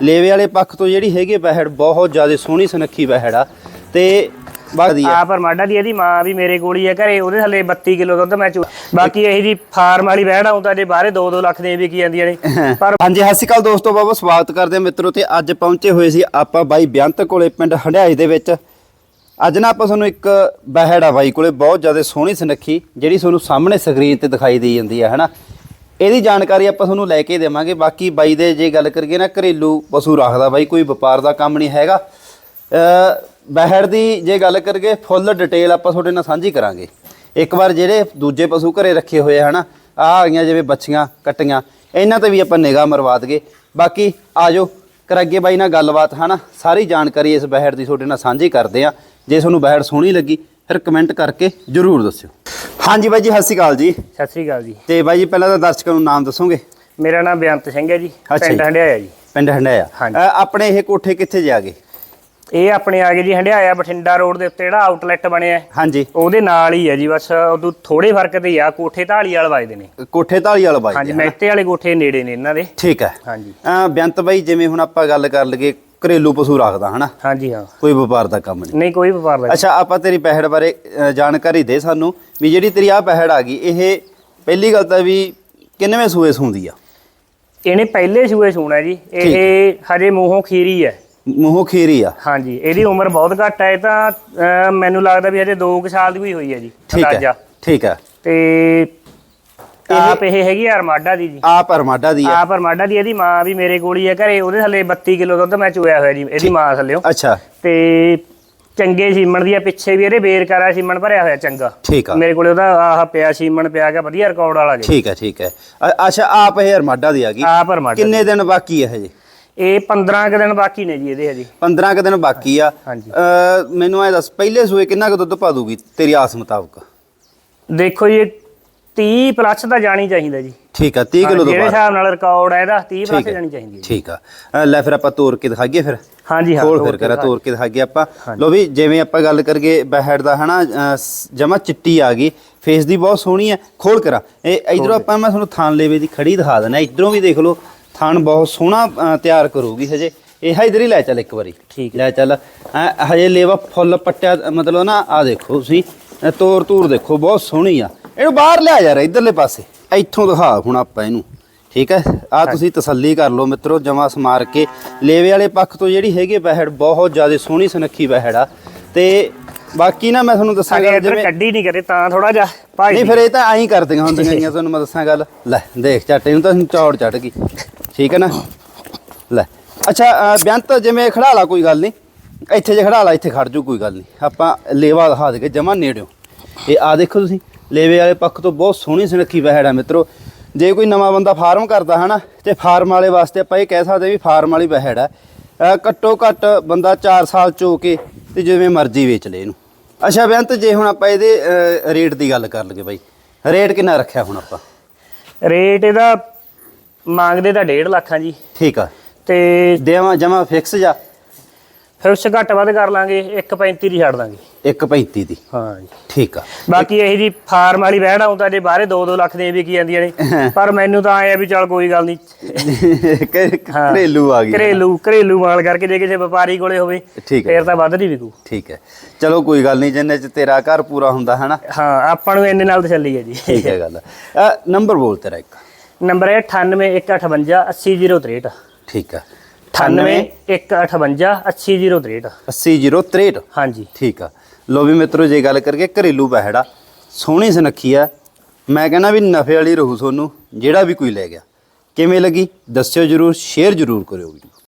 ਲੇਵੇ ਵਾਲੇ ਪੱਖ ਤੋਂ ਜਿਹੜੀ ਹੈਗੀ ਬਹਿੜ ਬਹੁਤ ਜ਼ਿਆਦਾ ਸੋਹਣੀ ਸੁਨੱਖੀ ਬਹਿੜ ਆ। ਤੇ ਬਾਕੀ ਆ ਪਰ ਮਾਡਾ ਦੀ ਇਹਦੀ ਮਾਂ ਵੀ ਮੇਰੇ ਕੋਲ ਹੀ ਹੈ ਘਰੇ ਉਹਦੇ ਥੱਲੇ 32 ਕਿਲੋ ਦੁੱਧ ਮੈਂ ਚੋ ਬਾਕੀ ਇਹ ਜੀ ਫਾਰਮ ਵਾਲੀ ਵਹਿੜ ਆਉਂਦਾ ਜੇ ਬਾਹਰੇ 2-2 ਲੱਖ ਦੇ ਵਿਕੀ ਜਾਂਦੀਆਂ ਨੇ। ਪਰ ਹਾਂਜੀ ਸਤਿ ਸ਼੍ਰੀ ਅਕਾਲ ਦੋਸਤੋ ਬਾਬਾ ਸਵਾਗਤ ਕਰਦੇ ਮਿੱਤਰੋ ਤੇ ਅੱਜ ਪਹੁੰਚੇ ਹੋਏ ਸੀ ਆਪਾਂ ਬਾਈ ਬੇਅੰਤ ਕੋਲੇ ਪਿੰਡ ਹੰਡਿਆਈ ਦੇ ਵਿੱਚ। ਅੱਜ ਨਾ ਆਪਾਂ ਤੁਹਾਨੂੰ ਇੱਕ ਬਹਿੜ ਆ ਬਾਈ ਕੋਲੇ ਬਹੁਤ ਜ਼ਿਆਦਾ ਸੋਹਣੀ ਸੁਨੱਖੀ ਜਿਹੜੀ ਤੁਹਾਨੂੰ ਸਾਹਮਣੇ ਸਕਰੀਨ ਤੇ ਦਿਖਾਈ ਦੇ ਜਾਂਦੀ ਹੈ ਹਨਾ? ਇਹਦੀ ਜਾਣਕਾਰੀ ਆਪਾਂ ਤੁਹਾਨੂੰ ਲੈ ਕੇ ਦੇਵਾਂਗੇ। ਬਾਕੀ ਬਾਈ ਦੇ ਜੇ ਗੱਲ ਕਰੀਏ ਨਾ, ਘਰੇਲੂ ਪਸ਼ੂ ਰੱਖਦਾ ਬਾਈ, ਕੋਈ ਵਪਾਰ ਦਾ ਕੰਮ ਨਹੀਂ ਹੈਗਾ। ਬਹਿੜ ਦੀ ਜੇ ਗੱਲ ਕਰੀਏ, ਫੁੱਲ ਡਿਟੇਲ ਆਪਾਂ ਤੁਹਾਡੇ ਨਾਲ ਸਾਂਝੀ ਕਰਾਂਗੇ। ਇੱਕ ਵਾਰ ਜਿਹੜੇ ਦੂਜੇ ਪਸ਼ੂ ਘਰੇ ਰੱਖੇ ਹੋਏ ਆ, ਹਨਾ, ਆ ਆ ਗਈਆਂ ਜਿਵੇਂ ਬੱਚੀਆਂ ਕੱਟੀਆਂ, ਇਹਨਾਂ ਤੇ ਵੀ ਆਪਾਂ ਨਿਗਾਹ ਮਰਵਾ ਦਈਏ। ਬਾਕੀ ਆਜੋ ਕਰਾਂਗੇ ਬਾਈ ਨਾਲ ਗੱਲਬਾਤ, ਹਨਾ। ਸਾਰੀ ਜਾਣਕਾਰੀ ਇਸ ਬਹਿੜ ਦੀ ਤੁਹਾਡੇ ਨਾਲ ਸਾਂਝੀ ਕਰਦੇ ਆ। ਜੇ ਤੁਹਾਨੂੰ ਬਹਿੜ ਸੋਹਣੀ ਲੱਗੀ ਫਿਰ ਕਮੈਂਟ ਕਰਕੇ ਜਰੂਰ ਦੱਸਿਓ। ਹਾਂਜੀ ਬਾਈ ਜੀ ਸਤਿ ਸ਼੍ਰੀ ਅਕਾਲ ਜੀ। ਸਤਿ ਸ੍ਰੀ ਅਕਾਲ ਜੀ। ਤੇ ਬਾਈ ਜੀ ਪਹਿਲਾਂ ਤਾਂ ਦਰਸ਼ਕਾਂ ਨੂੰ ਨਾਮ ਦੱਸੋਗੇ? ਮੇਰਾ ਨਾਮ ਬੇਅੰਤ ਸਿੰਘ ਹੈ ਜੀ ਅੱਛਾ ਪਿੰਡ ਜੀ। ਹੰਡਿਆਇਆ ਜੀ। ਪਿੰਡ ਹਾਂਜੀ। ਆਪਣੇ ਇਹ ਕੋਠੇ ਕਿੱਥੇ ਜਾ ਗਏ? ਇਹ ਆਪਣੇ ਆ ਗਏ ਜੀ ਹੰਡਿਆਇਆ ਬਠਿੰਡਾ ਰੋਡ ਦੇ ਉੱਤੇ ਜਿਹੜਾ ਆਊਟਲੈਟ ਬਣਿਆ। ਹੈ, ਹਾਂਜੀ। ਉਹਦੇ ਨਾਲ ਹੀ ਹੈ ਜੀ ਬਸ ਉਦੋਂ ਥੋੜੇ ਫ਼ਰਕ ਤੇ ਹੀ ਆ ਕੋਠੇ ਢਾਲੀ ਵਾਲ ਵੱਜਦੇ ਨੇ। ਕੋਠੇ ਢਾਲੀ ਵਾਲਾ ਬਾਈ ਹਾਂਜੀ ਜੀ, ਮਹਿਤੇ ਵਾਲੇ ਕੋਠੇ ਨੇੜੇ ਨੇ ਇਹਨਾਂ ਦੇ। ਠੀਕ ਹੈ। ਹਾਂਜੀ। ਅਹ ਬੇਅੰਤ ਬਾਈ ਜਿਵੇਂ ਹੁਣ ਆਪਾਂ ਗੱਲ ਕਰ ਲਈਏ ਘਰੇਲੂ ਪਸ਼ੂ ਰੱਖਦਾ ਹਨਾ? ਹਾਂਜੀ ਹਾਂ। ਕੋਈ ਵਪਾਰ ਦਾ ਕੰਮ ਨਹੀਂ। ਨਹੀਂ ਕੋਈ ਵਪਾਰ ਦਾ ਅੱਛਾ ਆਪਾਂ ਤੇਰੀ ਪਹਿੜ ਬਾਰੇ ਜਾਣਕਾਰੀ ਦੇ ਸਾਨੂੰ ਵੀ ਜਿਹੜੀ ਤੇਰੀ ਆ ਪਹਿੜ ਆ ਗਈ ਇਹ ਪਹਿਲੀ ਗੱਲ ਤਾਂ ਵੀ ਕਿੰਨਵੇਂ ਸੂਏ ਹੁੰਦੀ ਆ? ਇਹਨੇ ਪਹਿਲੇ ਸੂਏ ਸੂਣਾ ਜੀ। ਇਹ ਹਜੇ ਮੂੰਹੋਂ ਖੀਰੀ ਹੈ। ਮੂੰਹੋਂ ਖੀਰੀ ਆ? ਹਾਂਜੀ ਇਹਦੀ ਉਮਰ ਬਹੁਤ ਘੱਟ ਹੈ ਇਹ ਤਾਂ ਅਹ, ਮੈਨੂੰ ਲੱਗਦਾ ਵੀ ਹਜੇ 2 ਸਾਲ ਦੀ ਵੀ ਹੋਈ ਹੈ ਜੀ ਠੀਕ ਹੈ ਠੀਕ ਹੈ। ਤੇ ਆਪ ਇਹ ਹੈਗੀ ਅਰਮਾਡਾ ਦੀ ਜੀ। ਆ ਪਰਮਾਡਾ ਦੀ ਆਪ ਅਰਮਾਡਾ ਦੀ ਇਹਦੀ ਮਾਂ ਵੀ ਮੇਰੇ ਕੋਲ ਹੀ ਹੈ ਘਰੇ ਉਹਦੇ ਥੱਲੇ 32 ਕਿਲੋ ਦੁੱਧ ਮੈਂ ਚੋਇਆ ਹੋਇਆ ਜੀ ਇਹਦੀ ਮਾਂ ਥੱਲਿਓ। ਅੱਛਾ। ਤੇ ਚੰਗੇ ਸੀਮਣ ਦੀ ਆ ਪਿੱਛੇ ਵੀ ਇਹਦੇ ਬੇਰ ਕਰਾ ਸੀਮਣ ਭਰਿਆ ਹੋਇਆ ਚੰਗਾ। ਠੀਕ ਆ। ਮੇਰੇ ਕੋਲੇ ਉਹਦਾ ਆਹ ਪਿਆ ਸੀਮਣ ਪਿਆ ਗਿਆ ਵਧੀਆ ਰਿਕਾਰਡ ਵਾਲਾ ਜੀ। ਠੀਕ ਹੈ ਠੀਕ ਹੈ ਅੱਛਾ ਆਪ ਇਹ ਅਰਮਾਡਾ ਦੀ ਆ ਗਈ। ਆਪ ਅਰਮਾਡਾ ਕਿੰਨੇ ਦਿਨ ਬਾਕੀ ਹੈ ਹਜੇ ਇਹ 15 ਕੁ ਦਿਨ ਬਾਕੀ ਨੇ ਜੀ ਇਹਦੇ ਹਜੇ। 15 ਕੁ ਦਿਨ ਬਾਕੀ ਆ। ਮੈਨੂੰ ਐ ਦੱਸ ਪਹਿਲੇ ਸੂਏ ਕਿੰਨਾ ਕੁ ਦੁੱਧ ਪਾ ਦੂਗੀ ਤੇਰੀ ਆਸ ਮੁਤਾਬਕ? ਦੇਖੋ ਜੀ 30 ਪਲੱਸ ਤਾਂ ਜਾਣੀ ਚਾਹੀਦਾ ਜੀ। ਠੀਕ ਆ 30 ਕਿਲੋ ਤੋਂ ਜਿਹੜੇ ਬਾਅਦ। ਹਿਸਾਬ ਨਾਲ ਰਿਕਾਰਡ ਹੈ ਇਹਦਾ 30 ਪਲੱਸ। ਜਾਣੀ ਚਾਹੀਦੀ ਹੈ। ਠੀਕ ਆ। ਅ, ਲੈ ਫਿਰ ਆਪਾਂ ਤੋੜ ਕੇ ਦਿਖਾਈਏ ਫਿਰ। ਹਾਂਜੀ ਹਾਂ ਤੋੜ ਫਿਰ ਕੇ ਕਰਾ ਤੋੜ ਕੇ ਦਿਖਾਈਏ ਆਪਾਂ। ਲੋ ਵੀ ਜਿਵੇਂ ਆਪਾਂ ਗੱਲ ਕਰਗੇ ਬਹਿੜ ਦਾ ਹਨਾ ਜਮਾ ਚਿੱਟੀ ਆ ਗਈ। ਫੇਸ ਦੀ ਬਹੁਤ ਸੋਹਣੀ ਹੈ ਖੋਲ ਕਰਾ। ਇਹ ਇਧਰੋਂ ਆਪਾਂ ਮੈਂ ਤੁਹਾਨੂੰ ਥਾਨ ਲੇਵੇ ਦੀ ਖੜੀ ਦਿਖਾ ਦਿੰਦਾ। ਇਧਰੋਂ ਵੀ ਦੇਖ ਲਓ ਥਾਨ ਬਹੁਤ ਸੋਹਣਾ ਅ, ਤਿਆਰ ਕਰੂਗੀ ਹਜੇ। ਇਹ ਇਧਰ ਹੀ ਲੈ ਚੱਲ ਇੱਕ ਵਾਰੀ। ਠੀਕ ਲੈ ਚੱਲ। ਐਂ ਹਜੇ ਲੇਵਾ ਫੁੱਲ ਪੱਟਿਆ ਮਤਲਬ ਨਾ ਆ ਦੇਖੋ ਤੁਸੀਂ ਤੋਰ ਤੂਰ ਦੇਖੋ ਬਹੁਤ ਸੋਹਣੀ ਆ। ਇਹਨੂੰ ਬਾਹਰ ਲਿਆ ਯਾਰ ਇਧਰਲੇ ਪਾਸੇ। ਇੱਥੋਂ ਦਿਖਾ ਹੁਣ ਆਪਾਂ ਇਹਨੂੰ। ਠੀਕ ਹੈ? ਆ ਤੁਸੀਂ ਤਸੱਲੀ ਕਰ ਲਓ ਮਿੱਤਰੋ ਜਮਾ ਸਮਾਰ ਕੇ। ਲੇਵੇ ਵਾਲੇ ਪੱਖ ਤੋਂ ਜਿਹੜੀ ਹੈਗੀ ਬਹਿੜ ਬਹੁਤ ਜ਼ਿਆਦਾ ਸੋਹਣੀ ਸੁਨੱਖੀ ਬਹਿੜ ਆ। ਤੇ ਬਾਕੀ ਨਾ ਮੈਂ ਤੁਹਾਨੂੰ ਦੱਸਾਂਗਾ ਜਿਵੇਂ ਕੱਢੀ ਨਹੀਂ ਕਰੇ ਤਾਂ ਥੋੜਾ ਜਿਹਾ ਭਾਈ ਨਹੀਂ ਫਿਰ ਇਹ ਤਾਂ ਐਂ ਕਰਦੀਆਂ ਹੁੰਦੀਆਂ ਗੀਆਂ ਤੁਹਾਨੂੰ ਮੈਂ ਦੱਸਾਂ ਗੱਲ। ਲੈ ਦੇਖ ਝਾਟੇ ਨੂੰ ਤਾਂ ਚੌੜ ਚੜ ਗਈ। ਠੀਕ ਹੈ ਨਾ? ਲੈ। ਅੱਛਾ ਬੇਅੰਤ ਜਿਵੇਂ ਖੜਾ ਲਾ ਕੋਈ ਗੱਲ ਨਹੀਂ। ਇੱਥੇ ਜੇ ਖੜਾ ਲਾ ਇੱਥੇ ਖੜ ਜੂ ਕੋਈ ਗੱਲ ਨਹੀਂ। ਆਪਾਂ ਲੇਵਾ ਦਿਖਾ ਦੇ ਜਮਾ ਨੇੜਿਓ। ਇਹ ਆ ਦੇਖੋ ਤੁਸੀਂ। ਲੇਵੇ ਵਾਲੇ ਪੱਖ ਤੋਂ ਬਹੁਤ ਸੋਹਣੀ ਸੁਨੱਖੀ ਬਹਿੜ ਆ ਮਿੱਤਰੋ। ਜੇ ਕੋਈ ਨਵਾਂ ਬੰਦਾ ਫਾਰਮ ਕਰਦਾ ਹਨਾ ਤੇ ਫਾਰਮ ਵਾਲੇ ਵਾਸਤੇ ਆਪਾਂ ਇਹ ਕਹਿ ਸਕਦੇ ਵੀ ਫਾਰਮ ਵਾਲੀ ਬਹਿੜ ਆ। ਘੱਟੋ ਘੱਟ ਬੰਦਾ 4 ਸਾਲ ਚੋ ਕੇ ਤੇ ਜਿਵੇਂ ਮਰਜ਼ੀ ਵੇਚ ਲੇ ਇਹਨੂੰ। ਅੱਛਾ ਬੇਅੰਤ ਜੇ ਹੁਣ ਆਪਾਂ ਇਹਦੇ ਰੇਟ ਦੀ ਗੱਲ ਕਰ ਲਈਏ ਬਾਈ। ਰੇਟ ਕਿੰਨਾ ਰੱਖਿਆ ਹੁਣ ਆਪਾਂ? ਰੇਟ ਇਹਦਾ ਮੰਗਦੇ ਤਾਂ 1.5 ਲੱਖਾਂ ਜੀ। ਠੀਕ ਆ। ਤੇ ਦੇਵਾਂ ਜਮਾ ਫਿਕਸ ਜਾ। ਫਿਰ ਉਸ 'ਚ ਘੱਟ ਵੱਧ ਕਰ ਲਾਂਗੇ 1.35 ਦੀ ਛੱਡ ਦਾਂਗੇ। 1.35 ਦੀ। ਹਾਂ ਜੀ। ਠੀਕ ਆ। ਬਾਕੀ ਇਹ ਜੀ ਫਾਰਮ ਵਾਲੀ ਵਹਿੜ ਆਉਂਦਾ ਜੇ ਬਾਹਰੇ 2-2 ਲੱਖ ਦੇ ਵਿਕੀ ਜਾਂਦੀਆਂ ਨੇ। ਪਰ ਮੈਨੂੰ ਤਾਂ ਆਇਆ ਵੀ ਚੱਲ ਕੋਈ ਗੱਲ ਨਹੀਂ। ਘਰੇਲੂ ਆ ਗਈ। ਘਰੇਲੂ ਘਰੇਲੂ ਮਾਲ ਕਰਕੇ ਜੇ ਕਿਸੇ ਵਪਾਰੀ ਕੋਲੇ ਹੋਵੇ ਫਿਰ ਤਾਂ ਵੱਧ ਨਹੀਂ ਵਿਕੂ। ਠੀਕ ਹੈ ਚਲੋ ਕੋਈ ਗੱਲ ਨਹੀਂ ਜਿੰਨੇ ਚ ਤੇਰਾ ਘਰ ਪੂਰਾ ਹੁੰਦਾ ਹਨਾ? ਹਾਂ ਆਪਾਂ ਨੂੰ ਇੰਨੇ ਨਾਲ ਤਸੱਲੀ ਹੈ ਜੀ। ਠੀਕ ਹੈ ਗੱਲ ਨੰਬਰ ਬੋਲ ਤੇਰਾ ਇੱਕ। ਨੰਬਰ ਹੈ 9815 80063 ਠੀਕ ਆ। 9815 80063 80063 ਹਾਂਜੀ। ਠੀਕ ਆ। ਲੋ ਵੀ ਮਿੱਤਰੋ ਜੇ ਗੱਲ ਕਰਕੇ ਘਰੇਲੂ ਬਹਿੜਾ ਸੋਹਣੀ ਸੁਨੱਖੀ ਆ। ਮੈਂ ਕਹਿੰਦਾ ਵੀ ਨਫੇ ਵਾਲੀ ਰਹੂ ਤੁਹਾਨੂੰ ਜਿਹੜਾ ਵੀ ਕੋਈ ਲੈ ਗਿਆ। ਕਿਵੇਂ ਲੱਗੀ? ਦੱਸਿਓ ਜਰੂਰ ਸ਼ੇਅਰ ਜਰੂਰ ਕਰਿਓ ਵੀਡੀਓ।